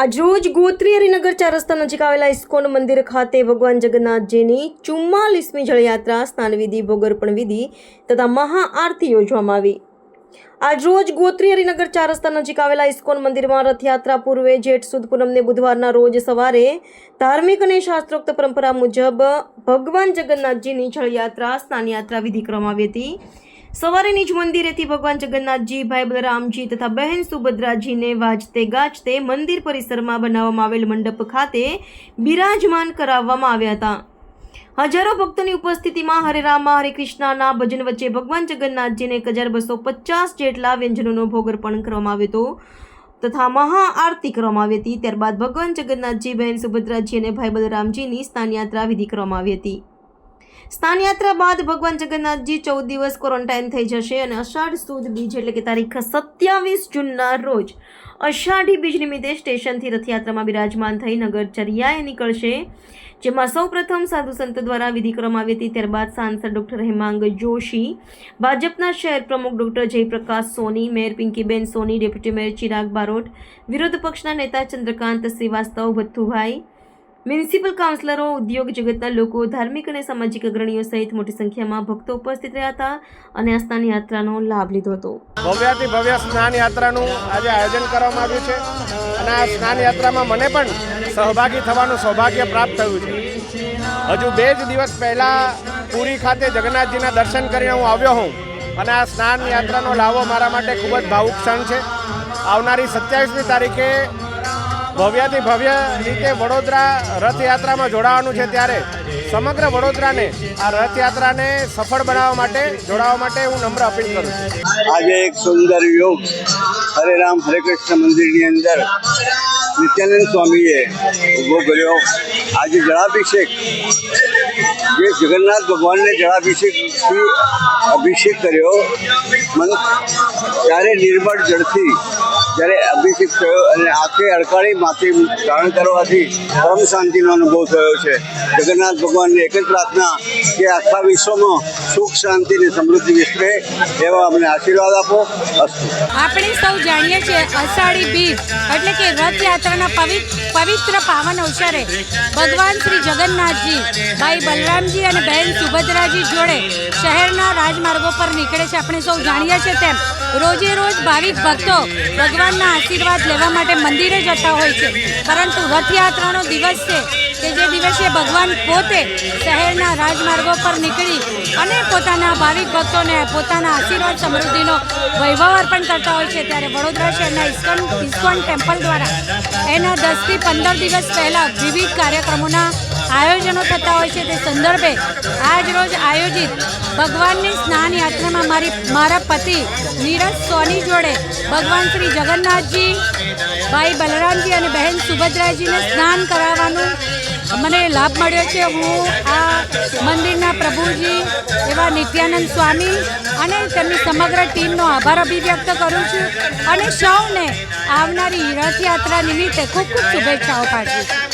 આજરોજ ગોત્રી હરિનગર ચાર રસ્તા નજીક આવેલા ઇસ્કોન મંદિર ખાતે ભગવાન જગન્નાથજીની ચુમ્માલીસમી જળયાત્રા સ્નાનવિધિ ભોગર્પણ વિધિ તથા મહાઆરતી યોજવામાં આવી. આજરોજ ગોત્રી હરિનગર ચાર રસ્તા નજીક આવેલા ઇસ્કોન મંદિરમાં રથયાત્રા પૂર્વે જેઠ સુદ પૂનમને બુધવારના રોજ સવારે ધાર્મિક અને શાસ્ત્રોક્ત પરંપરા મુજબ ભગવાન જગન્નાથજીની જળયાત્રા સ્નાનયાત્રા વિધિ કરવામાં આવી હતી. સવારે નિજ મંદિરેથી ભગવાન જગન્નાથજી, ભાઈ બલરામજી તથા બહેન સુભદ્રાજીને વાજતે ગાજતે મંદિર પરિસરમાં બનાવવામાં આવેલ મંડપ ખાતે બિરાજમાન કરાવવામાં આવ્યા હતા. હજારો ભક્તોની ઉપસ્થિતિમાં હરે રામા, હરે કૃષ્ણના ભજન વચ્ચે ભગવાન જગન્નાથજીને એક હજાર બસો પચાસ જેટલા વ્યંજનોનો ભોગ અર્પણ કરવામાં આવ્યો હતો તથા મહાઆરતી કરવામાં આવી હતી. ત્યારબાદ ભગવાન જગન્નાથજી, બહેન સુભદ્રાજી અને ભાઈ બલરામજીની સ્નાનયાત્રા વિધિ કરવામાં આવી હતી. સ્નાનયાત્રા બાદ ભગવાન જગન્નાથજી ચૌદ દિવસ ક્વોરન્ટાઇન થઈ જશે અને અષાઢ સુદ બીજ એટલે કે તારીખ સત્યાવીસ જૂનના રોજ અષાઢી બીજ નિમિત્તે સ્ટેશનથી રથયાત્રામાં બિરાજમાન થઈ નગરચર્યાએ નીકળશે, જેમાં સૌપ્રથમ સાધુ સંત દ્વારા વિધિ કરવામાં આવી હતી. ત્યારબાદ સાંસદ ડૉક્ટર હેમાંગ જોશી, ભાજપના શહેર પ્રમુખ doctor Jayprakash Soni, mayor Pinkiben Soni, deputy mayor Chirag Barot, વિરોધ પક્ષના નેતા ચંદ્રકાંત શ્રીવાસ્તવ, ભથ્થુભાઈ મ્યુનિસિપલ કાઉન્સિલરો, ઉદ્યોગ જગતના લોકો, ધાર્મિક અને સામાજિક અગ્રણીઓ સહિત મોટી સંખ્યામાં ભક્તો ઉપસ્થિત રહ્યા હતા અને આ સ્નાન યાત્રાનો લાભ લીધો હતો. ભવ્યાથી ભવ્ય સ્નાન યાત્રાનું આજે આયોજન કરવામાં આવ્યું છે અને આ સ્નાન યાત્રામાં મને પણ સહભાગી થવાનું સૌભાગ્ય પ્રાપ્ત થયું છે. હજુ બે જ દિવસ પહેલાં પુરી ખાતે જગન્નાથજીના દર્શન કરીને હું આવ્યો હું અને આ સ્નાન યાત્રાનો લાવો મારા માટે ખૂબ જ ભાવુક ક્ષણ છે. આવનારી સત્યાવીસમી તારીખે ભવ્યાથી ભવ્ય રીતે વડોદરા રથયાત્રામાં જોડાવાનું છે ત્યારે સમગ્ર વડોદરાને આ રથયાત્રાને સફળ બનાવવા માટે, જોડાવા માટે હું નમ્ર અપીલ કરું છું. આજે એક સુંદર યોગ હરે રામ હરે કૃષ્ણ મંદિરની અંદર નિત્યાનંદ સ્વામીએ ઊભો કર્યો. આજે જળાભિષેક, જે જગન્નાથ ભગવાનને જળાભિષેકથી અભિષેક કર્યો. મન ત્યારે નિર્મળ જળથી જ્યારે અભિષેક થયો અને આખી અડકાળી માથે ધારણ કરવાથી પરમ શાંતિનો અનુભવ થયો છે. જગન્નાથ ભગવાનને એક જ પ્રાર્થના કે આખા વિશ્વમાં સુખ, શાંતિ અને સમૃદ્ધિ વિસ્તરે એવા અમને આશીર્વાદ આપો. અસ્તુ. આપણે સૌ જાણીએ છીએ અષાઢી બીજ એટલે કે રથયાત્રાના પવિત્ર પાવન અવસરે ભગવાન શ્રી જગન્નાથજી, ભાઈ બલરામજી અને બહેન સુભદ્રાજી જોડે શહેરના રાજમાર્ગો પર નીકળે છે. આપણે સૌ જાણીએ છીએ તેમ. રોજે રોજ ભાવિક ભક્તો ભગવાનના આશીર્વાદ લેવા માટે મંદિરે જતા હોય છે. પરંતુ રથયાત્રાનો દિવસ છે કે જે દિવસે ભગવાન પોતે શહેરના રાજમાર્ગો પર નીકળી અને પોતાના ભાવિક ભક્તોને પોતાના આશીર્વાદ સમૃદ્ધિનો વૈભવ અર્પણ કરતા હોય છે, ત્યારે વડોદરા શહેરના ઇસ્કોન ઇસ્કોન ટેમ્પલ દ્વારા એના દસથી પંદર દિવસ પહેલાં વિવિધ કાર્યક્રમોના આયોજનો થતા હોય છે તે સંદર્ભે આજ રોજ આયોજિત ભગવાનની સ્નાન યાત્રામાં મારી, મારા પતિ નીરજ સોની જોડે ભગવાન શ્રી જગન્નાથજી, ભાઈ બલરામજી અને બહેન સુભદ્રાજીને સ્નાન કરાવવાનું મને લાભ મળ્યો છે. હું આ મંદિરના પ્રભુજી એવા નિત્યાનંદ સ્વામી અને તેમની સમગ્ર ટીમનો આભાર અભિવ્યક્ત કરું છું અને સૌને આવનારી રથયાત્રા નિમિત્તે ખૂબ ખૂબ શુભેચ્છાઓ પાઠવું છું.